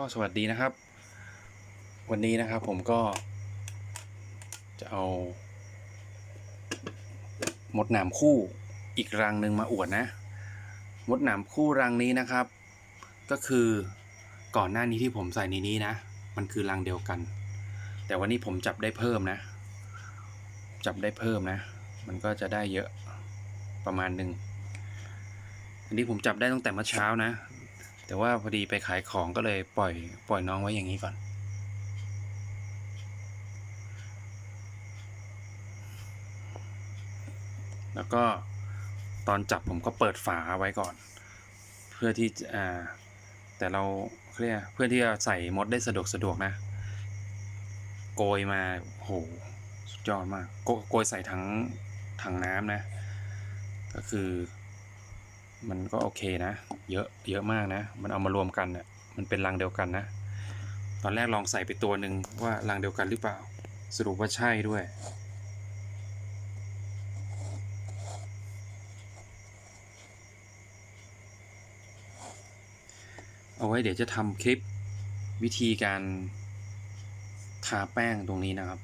ก็สวัสดีนะครับ วันนี้นะครับผมก็ จะเอา มดหนามคู่อีกรังหนึ่งมาอวดนะ มดหนามคู่รังนี้นะครับ ก็คือก่อนหน้านี้ที่ผมใส่ในนี้นะ มันคือรังเดียวกัน แต่วันนี้ผมจับได้เพิ่มนะ จับได้เพิ่มนะ มันก็จะได้เยอะประมาณหนึ่งอันนี้ผมจับได้ตั้งแต่เมื่อเช้านะ แต่ว่าพอดีไปขายของก็เลยปล่อยปล่อยน้องไว้อย่างนี้ก่อน แล้วก็ตอนจับผมก็เปิดฝาไว้ก่อน เพื่อที่อ่าแต่เราเรียกเพื่อที่จะใส่มดได้สะดวกสะดวกนะ โกยมาโหสุดยอดมากโกโกยใส่ถังถังน้ำนะ ก็คือ มันก็โอเคนะ เยอะเยอะมากนะ มันเอามารวมกันเนี่ยมันเป็นรังเดียวกันนะ ตอนแรกลองใส่ไปตัวหนึ่งว่ารังเดียวกันหรือเปล่า สรุปว่าใช่ด้วย เอาไว้เดี๋ยวจะทำคลิปวิธีการทาแป้งตรงนี้นะครับ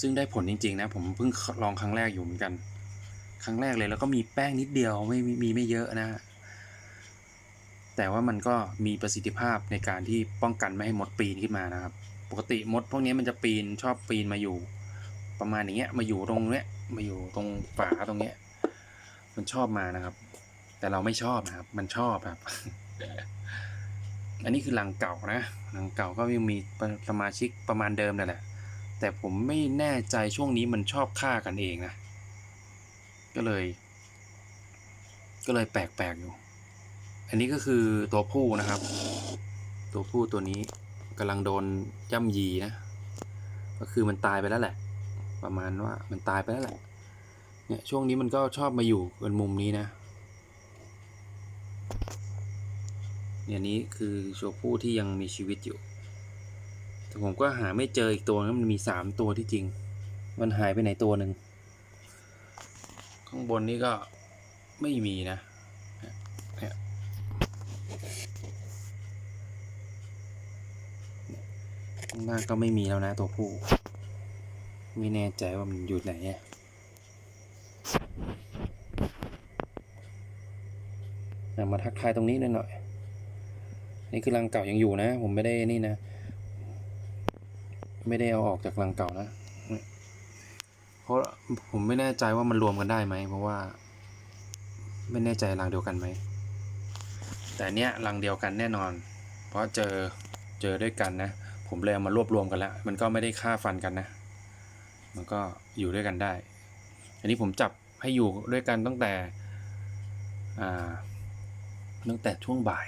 ซึ่งได้ผลจริงๆนะ ผมเพิ่งลองครั้งแรกอยู่เหมือนกัน ครั้งแรกเลยแล้วก็มีแป้งนิดเดียวไม่มีมีไม่เยอะนะ แต่ว่ามันก็มีประสิทธิภาพในการที่ป้องกันไม่ให้มดปีนขึ้นมานะครับ ปกติมดพวกนี้มันจะปีนชอบปีนมาอยู่ ประมาณอย่างเงี้ยมาอยู่ตรงเนี้ยมาอยู่ตรงฝาตรงเนี้ย มันชอบมานะครับ แต่เราไม่ชอบนะครับ มันชอบครับ อันนี้คือรังเก่านะรังเก่าก็ยังมีสมาชิกประมาณเดิมนั่นแหละ แต่ผมไม่แน่ใจช่วงนี้มันชอบฆ่ากันเองนะ ก็เลย ก็เลยแปลกๆอยู่ อันนี้ก็คือตัวผู้นะครับ ตัวผู้ตัวนี้กำลังโดนย่ำยีนะ ก็คือมันตายไปแล้วแหละ ประมาณว่ามันตายไปแล้วแหละ เนี่ยช่วงนี้มันก็ชอบมาอยู่กันมุมนี้นะเนี่ยนี้คือตัวผู้ที่ยังมีชีวิตอยู่ แต่ผมก็หาไม่เจออีกตัวนะมันมีสามตัวที่จริง มันหายไปไหนตัวหนึ่ง ข้างบนนี้ก็ไม่มีนะเนี่ย ข้างล่างก็ไม่มีแล้วนะตัวผู้ ไม่แน่ใจว่ามันอยู่ไหนอะมาทักทายตรงนี้หน่อยๆนี่คือรังเก่ายังอยู่นะ ผมไม่ได้นี่นะ ไม่ได้เอาออกจากรังเก่านะเพราะผมไม่แน่ใจว่ามันรวมกันได้ไหมเพราะว่า ไม่แน่ใจรังเดียวกันไหม แต่เนี้ยรังเดียวกันแน่นอน เพราะเจอเจอด้วยกันนะ ผมเลยเอามารวบรวมกันแล้ว มันก็ไม่ได้ฆ่าฟันกันนะ มันก็อยู่ด้วยกันได้ อันนี้ผมจับให้อยู่ด้วยกันตั้งแต่ตั้งแต่ช่วงบ่าย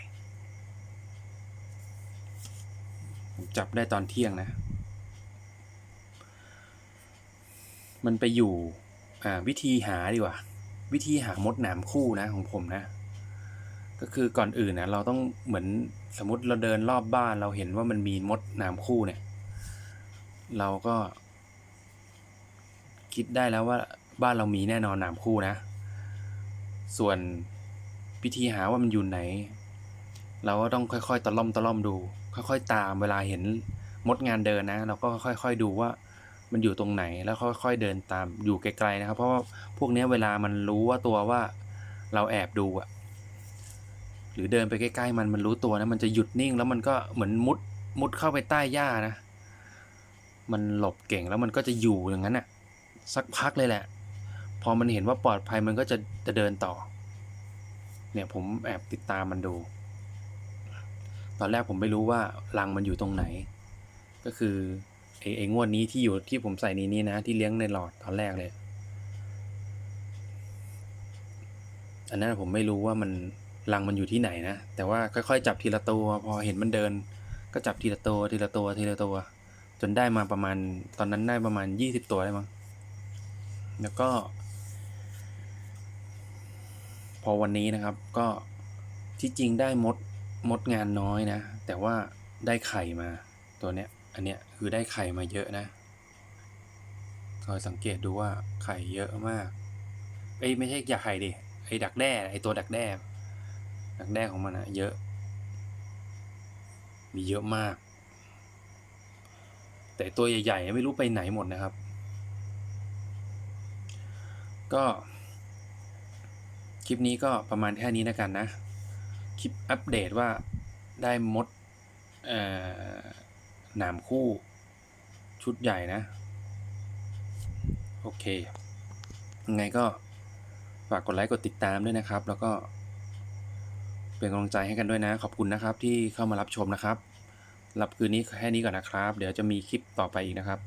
ผมจับได้ตอนเที่ยงนะ มันไปอยู่อ่าวิธีหาดีกว่า วิธีหามดหนามคู่นะของผมนะ ก็คือก่อนอื่นนะเราต้องเหมือนสมมติเราเดินรอบบ้านเราเห็นว่ามันมีมดหนามคู่เนี่ย เราก็ คิดได้แล้วว่าบ้านเรามีแน่นอนหนามคู่นะ ส่วนวิธีหาว่ามันอยู่ไหน เราก็ต้องค่อยๆตะล่อมตะล่อมดู ค่อยๆ ตามเวลาเห็นมดงานเดินนะ เราก็ค่อยๆดูว่ามันอยู่ตรงไหนแล้วค่อยๆเดินตามอยู่ไกลๆนะครับ เพราะว่าพวกนี้เวลามันรู้ว่าตัวว่าเราแอบดูอะ หรือเดินไปใกล้ๆมันมันรู้ตัวนะ มันจะหยุดนิ่งแล้วมันก็เหมือนมุดมุดเข้าไปใต้หญ้านะ มันหลบเก่งแล้วมันก็จะอยู่อย่างนั้นอะสักพักเลยแหละ พอมันเห็นว่าปลอดภัยมันก็จะจะเดินต่อ เนี่ยผมแอบติดตามมันดู ตอนแรกผมไม่รู้ว่ารังมันอยู่ตรงไหน ก็คือไอ้ไอ้งวดนี้ที่อยู่ที่ผมใส่นี้นี่นะ ที่เลี้ยงในหลอดตอนแรกเลย อันนั้นผมไม่รู้ว่ามัน รังมันอยู่ที่ไหนนะ แต่ว่าค่อยๆ จับทีละตัว พอเห็นมันเดิน ก็จับทีละตัวทีละตัวทีละตัว จนได้มาประมาณตอนนั้นได้ประมาณยี่สิบตัวได้มั้งแล้วก็ พอวันนี้นะครับก็ที่จริงได้มดมดงานน้อยนะ แต่ว่าได้ไข่มาตัวเนี้ย อันเนี้ยคือได้ไข่มาเยอะนะคอยสังเกตดูว่าไข่เยอะมาก เอ้ยไม่ใช่อย่าไข่ดิไอ้ดักแด้ไอ้ตัวดักแด้ ดักแด้ของมันอะเยอะ มีเยอะมาก แต่ตัวใหญ่ๆ ไม่รู้ไปไหนหมดนะครับ ก็ คลิปนี้ก็ประมาณแค่นี้แล้วกันนะ คลิปอัปเดตว่าได้มดหนามคู่ชุดใหญ่นะ โอเคยังไงก็ฝากกดไลค์กดติดตามด้วยนะครับ แล้วก็ เป็นกำลังใจให้กันด้วยนะ ขอบคุณนะครับที่เข้ามารับชมนะครับรับคืนนี้แค่นี้ก่อนนะครับ เดี๋ยวจะมีคลิปต่อไปอีกนะครับ